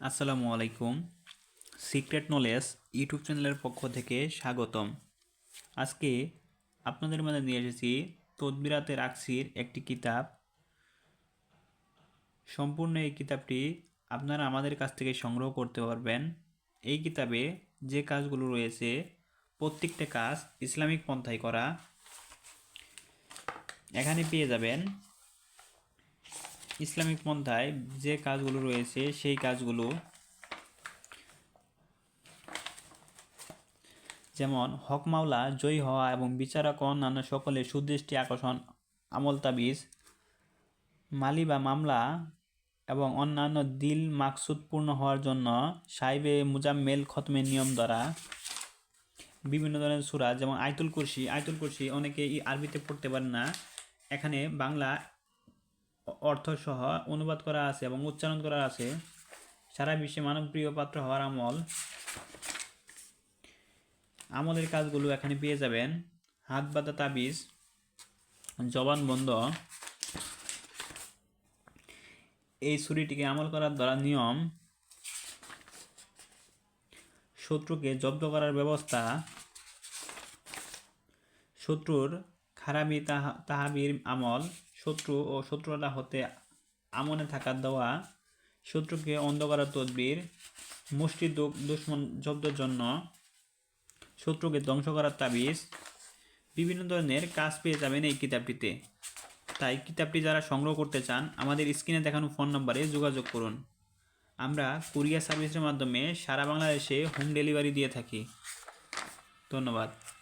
আসসালামু আলাইকুম। Secret knowledge YouTube চ্যানেলের পক্ষ থেকে স্বাগতম। আজকে আপনাদের মাঝে নিয়ে এসেছি তদবিরাতে রাকসির একটি কিতাব। সম্পূর্ণ এই কিতাবটি আপনারা আমাদের কাছ থেকে সংগ্রহ করতে পারবেন। এই কিতাবে যে কাজগুলো রয়েছে, প্রত্যেকটা কাজ ইসলামিক পন্থায় করা। এখানে পেয়ে যাবেন ইসলামিক পন্থায় যে কাজগুলো রয়েছে, সেই কাজগুলো যেমন হক মাওলা, জয়ী হওয়া এবং বিচারক অন্যান্য সকলের সুদৃষ্টি আকর্ষণ, আমল তাবিজ, মালি বা মামলা এবং অন্যান্য দিল মাকসুদ পূর্ণ হওয়ার জন্য সাইবে মুজাম্মেল খতমের নিয়ম দ্বারা বিভিন্ন ধরনের সুরা, যেমন আয়তুল কুরসি আয়তুল কুরসি অনেকে আরবিতে পড়তে পারে না। এখানে বাংলা অর্থসহ অনুবাদ করা আছে এবং উচ্চারণ করা আছে। সারা বিশ্বে মানবপ্রিয় পাত্র হওয়ার আমল। আমলের কাজগুলো এখানে পেয়ে যাবেন। হাত বাঁধা তাবিজ, জবান বন্ধ। এই ছুরিটিকে আমল করার দ্বারা নিয়ম। শত্রুকে জব্দ করার ব্যবস্থা। শত্রুর তাহা তাহাবির আমল শত্রু ও শত্রুরা হতে আমনে থাকা দেওয়া শত্রুকে অন্ধ করার তদবির, মুষ্টি দুশ্মন জব্দের জন্য শত্রুকে ধ্বংস করার তাবিজ, বিভিন্ন ধরনের কাজ পেয়ে যাবেন এই কিতাবটিতে। তাই কিতাবটি যারা সংগ্রহ করতে চান, আমাদের স্ক্রিনে দেখানো ফোন নম্বরে যোগাযোগ করুন। আমরা কুরিয়ার সার্ভিসের মাধ্যমে সারা বাংলাদেশে হোম ডেলিভারি দিয়ে থাকি। ধন্যবাদ।